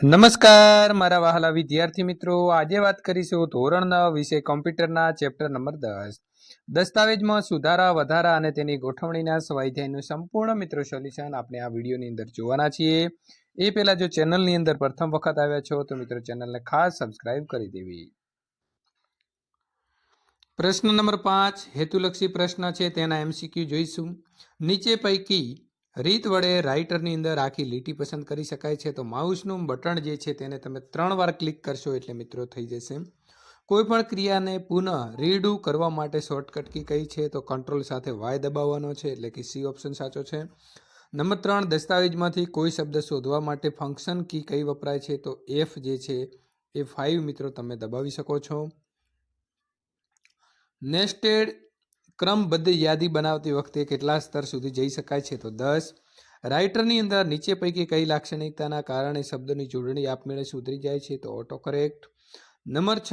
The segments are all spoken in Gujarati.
નમસ્કાર, મારા વહાલા વિદ્યાર્થી મિત્રો. આજે વાત કરીશું ધોરણ નવ વિષય કોમ્પ્યુટરના ચેપ્ટર નંબર દસ. દસ્તાવેજમાં સુધારા, વધારા અને તેની ગોઠવણીના સ્વાધ્યાયનું સંપૂર્ણ મિત્રો સોલ્યુશન આપણે આ વિડીયોની અંદર જોવાના છીએ. એ પહેલા જો ચેનલની અંદર પ્રથમ વખત આવ્યા છો, તો મિત્રો ચેનલને ખાસ સબસ્ક્રાઇબ કરી દેવી. પ્રશ્ન નંબર પાંચ, હેતુલક્ષી પ્રશ્ન છે. તેના એમસીક્યુ જોઈશું. નીચે પૈકી રીત વડે રાઇટરની અંદર આખી લીટી પસંદ કરી શકાય છે. તો માઉસનું બટન જે છે તેને તમે ત્રણ વાર ક્લિક કરશો એટલે મિત્રો થઈ જશે. કોઈપણ ક્રિયાને પુનઃ રીડુ કરવા માટે શોર્ટકટ કી કઈ છે. તો કંટ્રોલ સાથે વાય દબાવવાનો છે એટલે કે સી ઓપ્શન સાચો છે. નંબર ત્રણ, દસ્તાવેજમાંથી કોઈ શબ્દ શોધવા માટે ફંક્શન કી કઈ વપરાય છે? તો એફ જે છે એ ફાઇવ મિત્રો તમે દબાવી શકો છો. નેસ્ટેડ ક્રમબદ્ધ યાદી બનાવતી વખતે કેટલા સ્તર સુધી જઈ શકાય છે? તો દસ. રાઇટરની અંદર નીચે પૈકી કઈ લાક્ષણિકતાના કારણે શબ્દની જોડણી આપમેળે સુધરી જાય છે? તો ઓટો કરેક્ટ નંબર છ.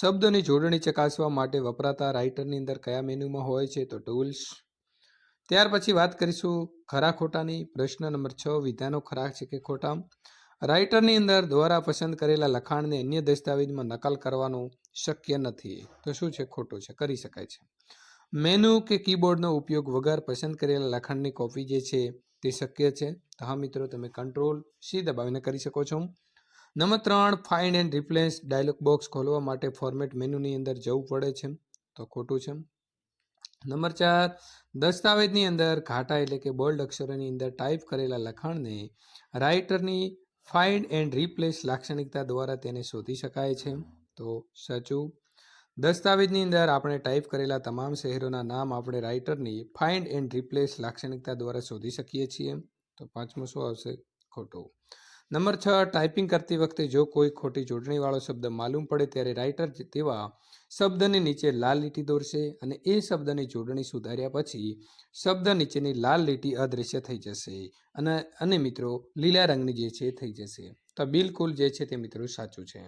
શબ્દની જોડણી ચકાસવા માટે વપરાતા રાઇટરની અંદર કયા મેન્યુમાં હોય છે? તો ટૂલ્સ. ત્યાર પછી વાત કરીશું ખરા ખોટાની. પ્રશ્ન નંબર છ. વિધાનો ખરા છે કે ખોટા? રાઇટરની અંદર દ્વારા પસંદ કરેલા લખાણને અન્ય દસ્તાવેજમાં નકલ કરવાનું શક્ય નથી. તો શું છે? ખોટું છે. કરી શકાય છે. મેનુ કે કીબોર્ડનો ઉપયોગ વગર પસંદ કરેલા લખાણની કોપી જે છે તે શક્ય છે. તો હા મિત્રો, તમે કંટ્રોલ સી દબાવીને કરી શકો છો. નંબર ત્રણ find and replace dialog box ખોલવા માટે ફોર્મેટ મેનુની અંદર જવું પડે છે. તો ખોટું છે. નંબર ચાર, દસ્તાવેજની અંદર ઘાટા એટલે કે બોલ્ડ અક્ષરોની અંદર ટાઈપ કરેલા લખાણને રાઇટરની ફાઇન્ડ એન્ડ રિપ્લેસ લાક્ષણિકતા દ્વારા તેને શોધી શકાય છે. તો સાચું. દસ્તાવેજની અંદર આપણે ટાઈપ કરેલા તમામ શહેરોના નામ આપણે રાઇટરની ફાઇન્ડ એન્ડ રિપ્લેસ લાક્ષણિકતા દ્વારા શોધી શકીએ છીએ. તો પાંચમો શું આવશે? ખોટું. નંબર છ ટાઈપિંગ કરતી વખતે જો કોઈ ખોટી જોડણીવાળો શબ્દ માલુમ પડે ત્યારે રાઇટર તેવા શબ્દની નીચે લાલ લીટી દોરશે અને એ શબ્દની જોડણી સુધાર્યા પછી શબ્દ નીચેની લાલ લીટી અદૃશ્ય થઈ જશે અને અને મિત્રો, લીલા રંગની જે છે થઈ જશે. તો બિલકુલ જે છે તે મિત્રો સાચું છે.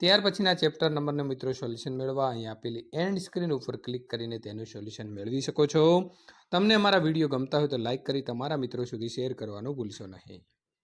ત્યાર પછીના ચેપ્ટર નંબરનો મિત્રો સોલ્યુશન મેળવવા અહીં આપેલી એન્ડ સ્ક્રીન ઉપર ક્લિક કરીને તેનું સોલ્યુશન મેળવી શકો છો. તમને અમારા વીડિયો ગમતા હોય તો લાઇક કરી તમારા મિત્રો સુધી શેર કરવાનું ભૂલશો નહીં.